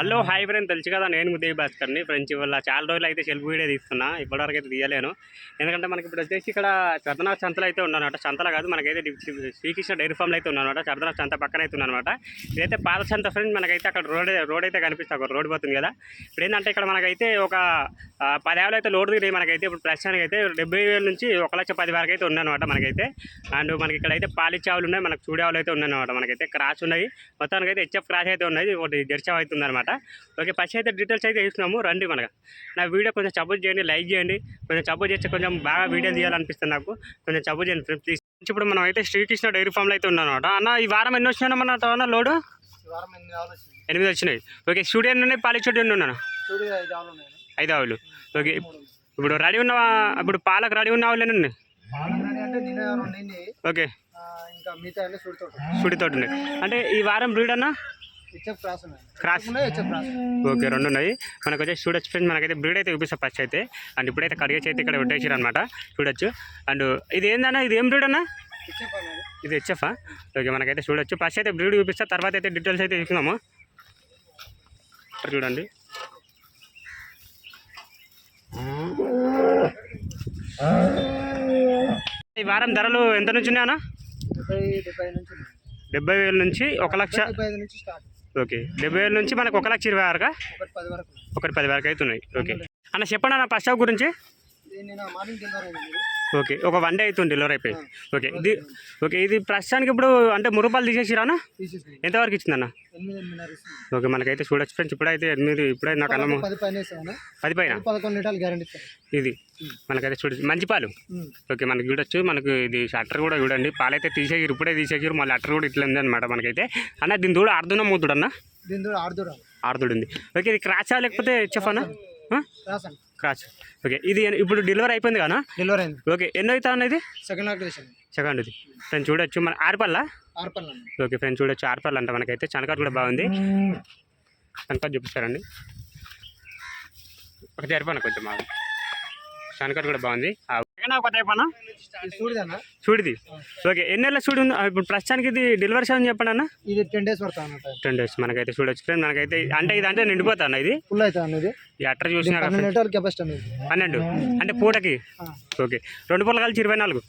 Hello hi friend తెలుసు కదా నేను ఉదయ్ భాస్కర్ని. ఫ్రెండ్స్ ఇవాళ చాలా రోజులు అయితే సెల్ఫ్ వీడియో తీస్తున్నా. ఇప్పటివరకు అయితే తీయలేను. ఎందుకంటే మనకి ఇప్పుడు వచ్చేసి ఇక్కడ చర్దనాథ్ సంతలు అయితే ఉన్నానమాట. సంతలో కాదు మనకైతే శ్రీకృష్ణ డైరీ ఫామ్లో అయితే ఉన్నానమాట. చర్దనా సంత పక్కన అయితే ఉన్నానమాట. ఇదైతే పాత సంత ఫ్రెండ్ మనకైతే అక్కడ రోడ్ రోడ్ అయితే కనిపిస్తుంది. ఒక రోడ్ పోతుంది కదా. ఇప్పుడు ఏంటంటే ఇక్కడ మనకైతే ఒక ఆ, పది అయితే లోడ్ దిగి మనకైతే ఇప్పుడు ప్రస్తుతానికి అయితే డెబ్బై వేల నుంచి ఒక లక్ష పది వరకు అయితే ఉన్నానమాట మనకైతే. అండ్ మనకి ఇక్కడ అయితే పాలిచ్చావులు ఉన్నాయి. మనకు చూడేవాళ్ళు అయితే ఉన్నాయన్నమాట మనకైతే. క్రాస్ ఉన్నాయి. మొత్తానికి అయితే హెచ్ఎఫ్ క్రాస్ అయితే ఉన్నది ఒకటి జెర్చావ్ అయితే ఉందన్నమాట ఓకే ఫస్ట్ అయితే డీటెయిల్స్ అయితే ఇస్తున్నాము రండి మనకు నా వీడియో కొంచెం సపోర్ట్ చేయండి లైక్ చేయండి. కొంచెం సపోర్ట్ చేస్తే కొంచెం బాగా వీడియో తీయాలనిపిస్తుంది నాకు. కొంచెం సపోర్ట్ చేయండి ఫ్రెండ్స్ ప్లీజ్ ఇప్పుడు మనం అయితే శ్రీకృష్ణ డైరీ ఫామ్లో అయితే ఉన్నాం అనమాట అన్న ఈ వారం ఎన్ని వచ్చినాయి మన అన్న లోడు? ఎనిమిది వచ్చినాయి. ఓకే స్టూడియో ఉన్నాయి? పాలి స్టూడియో ఉన్నాను ఐదు ఆవులు ఓకే ఇప్పుడు రెడీ ఉన్న ఇప్పుడు పాలకు రెడీ ఉన్న ఆవులు ఎన్ని ఉన్నాయి? ఓకే. ఇంకా మిగతా సుడితోట ఉన్నాయి. అంటే ఈ వారం బ్రీడ్ అన్న? క్రాస్ ఓకే రెండు ఉన్నాయి మనకు వచ్చేసి చూడొచ్చు ఫ్రెండ్స్ మనకైతే బ్రీడ్ అయితే చూపిస్తా ఫస్ట్ అయితే. అండ్ ఇప్పుడైతే కడిగేసి అయితే ఇక్కడ పెట్టేసారు అనమాట చూడొచ్చు. అండ్ ఇది ఏందన్నా? ఇది ఏం బ్రీడ్ అన్న? ఇది. హెచ్ఎఫా ఓకే మనకైతే చూడొచ్చు. ఫస్ట్ అయితే బ్రీడ్ చూపిస్తా తర్వాత అయితే డీటెయిల్స్ అయితే ఇక్కడ చూడండి. ఈ వారం ధరలు ఎంత నుంచి ఉన్నాయన్నా? డెబ్బై వేల నుంచి ఒక లక్ష. ఓకే. డెబ్బై వేల నుంచి మనకు ఒక లక్ష ఇరవై ఆరుగా ఒకటి పది వరకు. అవుతున్నాయి. ఓకే. అన్న చెప్పండి అన్న ఫస్ట్ హాఫ్ గురించి? ఓకే. ఒక వన్ డే అవుతుంది డెలివరీ అయిపోయి. ఓకే. ఇది ఓకే. ఇది ప్రస్తుతానికి ఇప్పుడు అంటే మురుపాలు తీసేసిరానా? ఎంతవరకు ఇచ్చిందన్న? ఓకే మనకైతే చూడొచ్చు. ఫ్రెండ్స్ ఇప్పుడైతే ఎనిమిది ఇప్పుడైతే నాకు అన్నము. పది పైన ఇది. మనకైతే చూడొచ్చు. మంచి పాలు ఓకే మనకి చూడొచ్చు. మనకు ఇది షట్టర్ కూడా చూడండి. పాలైతే తీసేసారు ఇప్పుడే తీసేసారు మళ్ళీ అట్టర్ కూడా ఇట్లా ఉంది అనమాట మనకైతే. అన్న దీని దూడ అర్ధున మూతుడు అన్న ఆర్దుడు. ఉంది ఓకే ఇది క్రాచా లేకపోతే హెచ్ఎఫ్ అన్న? క్రాచ్ ఓకే ఇది ఇప్పుడు డెలివరీ అయిపోయింది కదా డెలివరీ అయింది. ఓకే ఎన్నో అవుతా అన్న ఇది సెకండ్ లాక్టేషన్ సెకండ్ ఇది. ఫ్రెండ్స్ చూడొచ్చు. మన ఆరుపల్లా ఆర్పల్ ఓకే ఫ్రెండ్స్ చూడొచ్చు. ఆరుపల్లి అంట మనకైతే. చనకాట్ కూడా బాగుంది. చనకాట్ చూపిస్తారండి. ఒక జరిపాను కొంచెం మాకు చనకాట్ కూడా బాగుంది. ఒక టైప్ ఇది చూడదన్నా. చూడిది. ఓకే ఎన్ని నెలల చూడు ఉంది? ఇప్పుడు ప్రస్తుతానికి ఇది డెలివరీ సెవెన్ చెప్పండి అన్న. ఇది టెన్ డేస్ పడుతుంది టెన్ డేస్ మనకైతే చూడొచ్చు ఫ్రెండ్ మనకైతే అంటే ఇది అంటే నిండిపోతా అన్న ఇది? ఫుల్ అవుతుంది అనేది ఈ అట్టర్ చూసినా పన్నెండు అంటే పూటకి? ఓకే. రెండు పూల కలిసి ఇరవై నాలుగు?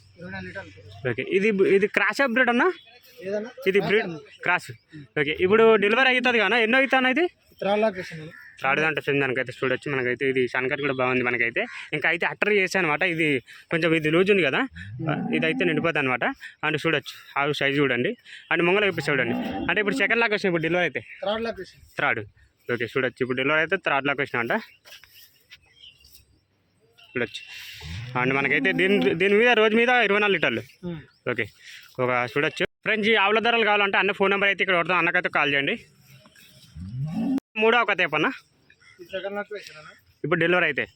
ఓకే. ఇది ఇది క్రాస్ బ్రీడ్ అన్న? ఇది బ్రీడ్ క్రాస్ ఓకే. ఇప్పుడు డెలివరీ అవుతుంది కదా ఎన్నో అవుతాను ఇది? థర్డ్ ఫ్రెండ్ దానికైతే చూడొచ్చు. మనకైతే ఇది షన్కట్ కూడా బాగుంది మనకైతే. ఇంకా అయితే అట్టర్ చేసాను అనమాట ఇది కొంచెం ఇది లూజ్ ఉంది కదా. ఇదైతే నిండిపోతుంది అనమాట అండ్ చూడొచ్చు. ఆ సైజ్ చూడండి. అండ్ ముంగల చూపిస్తే చూడండి. అంటే ఇప్పుడు సెకండ్ లాక్ వచ్చింది. ఇప్పుడు డెలివరీ అయితే. థర్డ్ ఓకే చూడొచ్చు. ఇప్పుడు డెలివరీ అయితే థర్డ్ లాక్ వచ్చిన అంట. చూడొచ్చు. అండ్ మనకైతే దీని దీని మీద రోజు మీద ఇరవై నాలుగు లీటర్లు. ఓకే ఒక చూడొచ్చు. ఫ్రెండ్స్ ఈ ఆవుల ధరలు కావాలంటే అన్న ఫోన్ నెంబర్ అయితే ఇక్కడ కొడతాం అన్నకైతే కాల్ చేయండి. మూడో ఒక తేపు అన్న? ఇది సెకండ్ లాక్టేషన్ అన్న ఇప్పుడు డెలివరీ అయితే.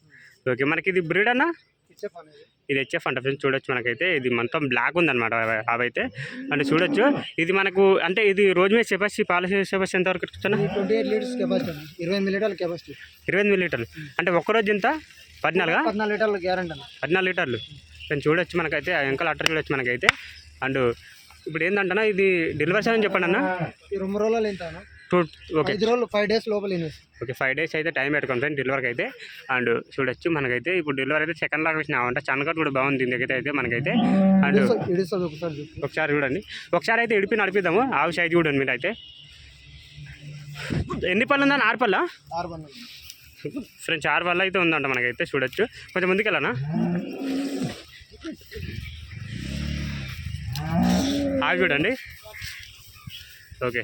ఓకే మనకి ఇది బ్రీడ్ అన్న? ఇది. హెచ్ఎఫ్ అంట ఫ్రెండ్స్ చూడొచ్చు మనకైతే. ఇది మొత్తం బ్లాక్ ఉందన్నమాట అవి- అవైతే. అంటే చూడొచ్చు. ఇది మనకు అంటే ఇది రోజు మీద కెపాసిటీ పాలసీ కెపాసిటీ ఇస్తున్నా కెపాసిటీ అన్న. ఇరవై ఎనిమిది లీటర్ల కెపాసిటీ ఇరవై ఎనిమిది లీటర్లు. అంటే ఒక్కరోజు ఎంత? పద్నాలుగా? పద్నాలుగు లీటర్ల గ్యారంటీ పద్నాలుగు లీటర్లు. నేను చూడొచ్చు మనకైతే. వెంకల అట్టర్ చూడొచ్చు మనకైతే. అండ్ ఇప్పుడు ఏంటంటే ఇది డెలివరీ అని చెప్పండి అన్న ఈ రెండు రోజులు ఎంత టూ ఓకే. ఐదు రోజులు ఫైవ్ డేస్ లోపల ఓకే ఫైవ్ డేస్ అయితే టైం పెట్టుకోండి ఫ్రెండ్ డెలివరీకి అయితే. అండ్ చూడొచ్చు మనకైతే ఇప్పుడు డెలివరీ అయితే సెకండ్ లాగా వచ్చిన అంటే చనకట్ కూడా బాగుంది దీనికైతే అయితే మనకైతే. అండ్ ఒకసారి చూడండి. ఒకసారి అయితే ఇడిపి నడిపిద్దాము. ఆవు సైజ్ చూడండి మీరు అయితే ఎన్ని పళ్ళు ఉందని ఆరు పళ్ళ? ఆరు ఫ్రెండ్స్ ఆరు పళ్ళు అయితే ఉందంట మనకైతే చూడొచ్చు. కొంచెం ముందుకెళ్ళనా? ఆవి చూడండి. ఓకే.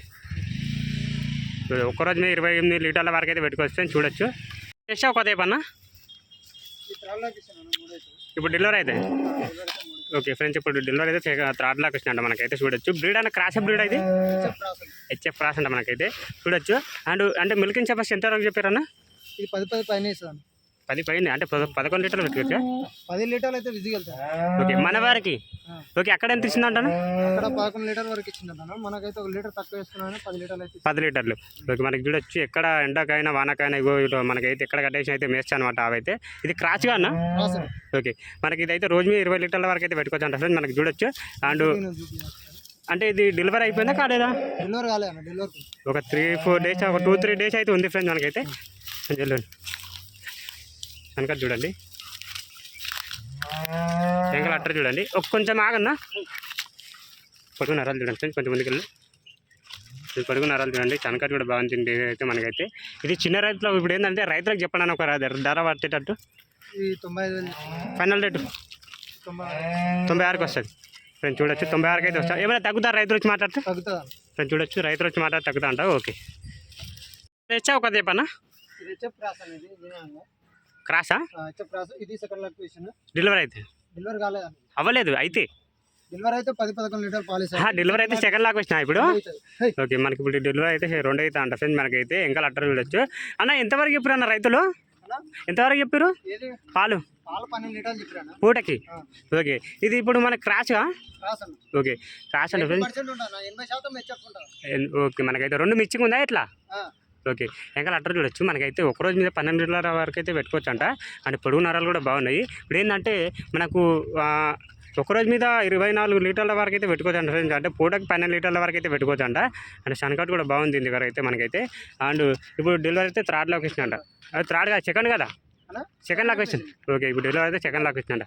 ఒక్కరోజు మీద ఇరవై ఎనిమిది లీటర్ల వరకు అయితే పెట్టుకొస్తే చూడొచ్చు. చేసావు ఒక అదే ఇప్పుడు డెలివరీ అయితే? ఓకే ఫ్రెండ్స్ ఇప్పుడు డెలివరీ అయితే థర్డ్ లాక్ వచ్చినట్ట మనకైతే చూడొచ్చు. బ్రీడ్ అన్న క్రాస్ బ్రీడ్ అయితే హెచ్ఎఫ్ క్రాస్ అంట మనకైతే చూడొచ్చు. అండ్ అంటే మిల్కింగ్ కెపాసిటీ ఎంత వరకు చెప్పారన్నా? ఇది పది పది పైన పది పైన అంటే పద- పదకొండు లీటర్లు పెట్టుకోవచ్చా పది లీటర్లు అయితే విజిగా ఓకే మన వారికి? ఓకే అక్కడ ఎంత ఇచ్చింది అంటాను అక్కడ పదకొండు లీటర్ వరకు ఇచ్చిందన్న మనకైతే ఒక లీటర్ తక్కువ వేసుకున్నాను పది లీటర్లు అయితే పది లీటర్లు. ఓకే మనకి చూడొచ్చు ఎక్కడ ఎండకైనా వానకైనా ఇగో ఇటు మనకైతే ఎక్కడ కట్టేసిన అయితే మేస్తా అనమాట అవైతే ఇది క్రాచ్గా అన్న? ఓకే మనకి ఇదైతే రోజు మీద ఇరవై లీటర్ల వరకు అయితే పెట్టుకోవచ్చు అంట ఫ్రెండ్స్ మనకి చూడొచ్చు. అండ్ అంటే ఇది డెలివరీ అయిపోయిందా కాలేదా? డెలివరీ కాలే అన్న డెలివరీ. ఒక త్రీ ఫోర్ డేస్ ఒక టూ త్రీ డేస్ అయితే ఉంది ఫ్రెండ్స్ మనకైతే. వెనక చూడండి. వెంకల అట్టర్ చూడండి. ఒక కొంచెం ఆగన్నా. పొడుగు నరాలు చూడండి కొంచెం ముందుకెళ్ళి. ఇది పొడుగు నరాలు చూడండి. చనకట్ కూడా బాగుంది అయితే మనకైతే. ఇది చిన్న రైతులకు ఇప్పుడు ఏంటంటే రైతులకు చెప్పండి ఒక ధర ధర పట్టేటట్టు. Final rate. తొంభై ఆరుకి వస్తుంది. ఫ్రెండ్స్ చూడొచ్చు. తొంభై ఆరుకి అయితే వస్తుంది ఏమైనా తగ్గుతారు రైతులు వచ్చి మాట్లాడితే? ఫ్రెండ్స్ చూడొచ్చు. రైతులు వచ్చి మాట్లాడితే తగ్గుతా అంట. ఓకే. తెచ్చా ఒక దీపన్నా క్రాస్? క్రాసా హెచ్ఎఫ్ క్రాస్ ఇది సెకండ్ లొకేషన్ డెలివరీ అయితే? డెలివరీ కాలేదు అన్న అవ్వలేదు అయితే? డెలివరీ అయితే పది పదకొండు లీటర్ పాలిస్ ఆహా, డెలివరీ అయితే సెకండ్ లాక్ వచ్చినా ఇప్పుడు? ఓకే మనకి ఇప్పుడు డెలివరీ అయితే రెండు అయితే అంట ఫ్రెండ్స్ మనకైతే. ఇంకా లెటర్ చూడొచ్చు అన్న ఎంతవరకు చెప్పారు అన్న రైతులు? ఎంతవరకు చెప్పారు పాలు. పూటకి? ఓకే ఇది ఇప్పుడు మన అన్న. ఓకే క్రాస్ అండి ఉంటాను ఓకే మనకైతే రెండు మిక్సింగ్ ఉందా ఎట్లా? ఓకే. ఇంకా లెటర్ చూడొచ్చు. మనకైతే ఒక రోజు మీద పన్నెండు లీటర్ల వరకు అయితే పెట్టుకోవచ్చు అంట అండ్ పొడుగు నరాలు కూడా బాగున్నాయి. ఇప్పుడు ఏంటంటే మనకు ఆ, ఒక రోజు మీద ఇరవై నాలుగు లీటర్ల వరకు అయితే పెట్టుకోవచ్చు అంట friends. అంటే పూటకి పన్నెండు లీటర్ల వరకు అయితే పెట్టుకోవచ్చు అంట అండ్ సన్కట్ కూడా బాగుంది దీని దగ్గర అయితే మనకైతే. అండ్ ఇప్పుడు డెలివరీ అయితే థర్డ్ లొకేషన్ అంట. అది థర్డ్ కాదు సెకండ్ కదా? Second location. ఓకే ఇప్పుడు డెలివరీ అయితే సెకండ్ లొకేషన్ అంట.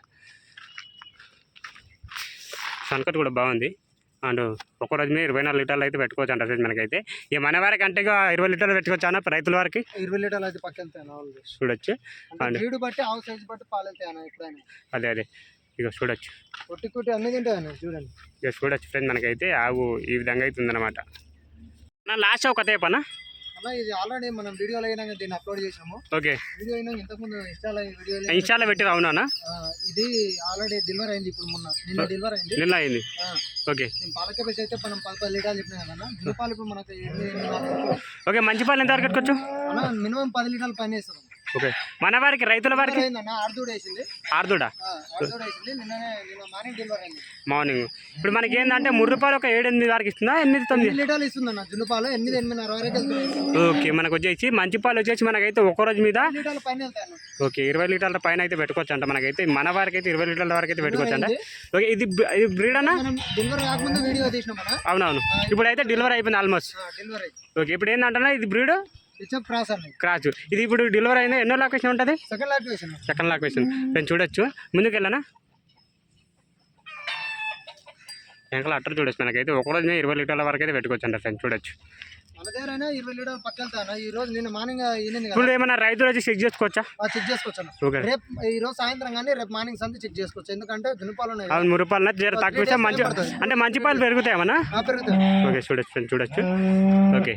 సన్కట్ కూడా బాగుంది. అండ్ ఒక రోజు మీద ఇరవై నాలుగు లీటర్లు అయితే పెట్టుకోవచ్చు అంట మనకైతే. ఇక మన వారికి అంటే ఇక ఇరవై లీటర్లు పెట్టుకోవచ్చు అన్న రైతుల వారికి. ఇరవై లీటర్లు అయితే పక్క వెళ్తాయి అన్న వాళ్ళు. చూడొచ్చు. అండ్ బ్రీడ్ బట్టి ఆవు సైజ్ బట్టి పాలు వెళ్తాయి అదే అదే. ఇక చూడొచ్చు. కొట్టి కొట్టి అన్ని తింటాయి చూడండి. ఇక చూడొచ్చు ఫ్రెండ్ మనకైతే ఆవు ఈ విధంగా అయితే ఉందన్నమాట. నా లాస్ట్ ఒక తేపనా అన్న ఇది ఆల్రెడీ మనం వీడియోలో అయినా దీన్ని అప్లోడ్ చేసాము ఓకే. వీడియో అయినా ఇంతకుముందు ఇన్స్టాలో వీడియో ఇన్స్టాలో పెట్టి అవునా ఇది ఆల్రెడీ డెలివరీ అయింది ఇప్పుడు మొన్న. నిన్న డెలివరీ అయింది. నిన్న అయింది. ఓకే. దీని పాల కెపాసిటీ అయితే మనం పది పది లీటర్లు చెప్పినా కదా గిన్నె పాలు ఇప్పుడు మనకి ఓకే మంచి పాలు ఎంతవరకు పెట్టుకోవచ్చు? అన్న మినిమం పది లీటర్లు పని చేస్తారు ఓకే. మన వారికి రైతుల వారికి? ఆర్దూడ్ మార్నింగ్ ఇప్పుడు మనకి ఏంటంటే మూడు రూపాయలు ఒక ఏడు ఎనిమిది వరకు ఇస్తుందా ఎనిమిది తొమ్మిది? ఇస్తుందన్న ఎనిమిది ఎనిమిదిన్నర వరకు ఓకే మనకు వచ్చేసి మంచి పాలు వచ్చేసి మనకైతే ఒక రోజు మీద ఓకే ఇరవై లీటర్ల పైన అయితే పెట్టుకోవచ్చు అంట మనకైతే. మన వారికి అయితే ఇరవై లీటర్ల వరకు అయితే పెట్టుకోవచ్చు అంట ఓకే ఇది ఇది బ్రీడ్ అన్నా? అవునవును. ఇప్పుడు అయితే డెలివరీ అయిపోయింది ఆల్మోస్ట్ ఓకే ఇప్పుడు ఏంటంటే ఇది బ్రీడ్ క్రాచ్ ఇది ఇప్పుడు డెలివరీ అయినా ఎన్నో లొకేషన్ ఉంటుంది? సెకండ్ లాక్ వేసిన సెకండ్ లొకేషన్ నేను చూడొచ్చు. ముందుకు వెళ్ళనా వెనకాల అట్టర్ చూడొచ్చు మనకైతే. ఒక రోజు మీద ఇరవై లీటర్ల వరకు అయితే పెట్టుకోవచ్చు అంట ఫ్రెండ్ చూడొచ్చు. ఇప్పుడు ఏమైనా రైతులు వచ్చి చెక్ చేసుకోవచ్చా? చెక్ చేసుకోవచ్చు రేపు ఈ రోజు సాయంత్రం కానీ రేపు మార్నింగ్ సంది చెక్ చేసుకోవచ్చు. ఎందుకంటే ఉన్నాయి అవును మూడు రూపాయలు జర తక్కువ మంచి అంటే మంచి పాలు పెరుగుతాయి ఏమన్నా? పెరుగుతాయి. ఓకే చూడొచ్చు చూడొచ్చు. ఓకే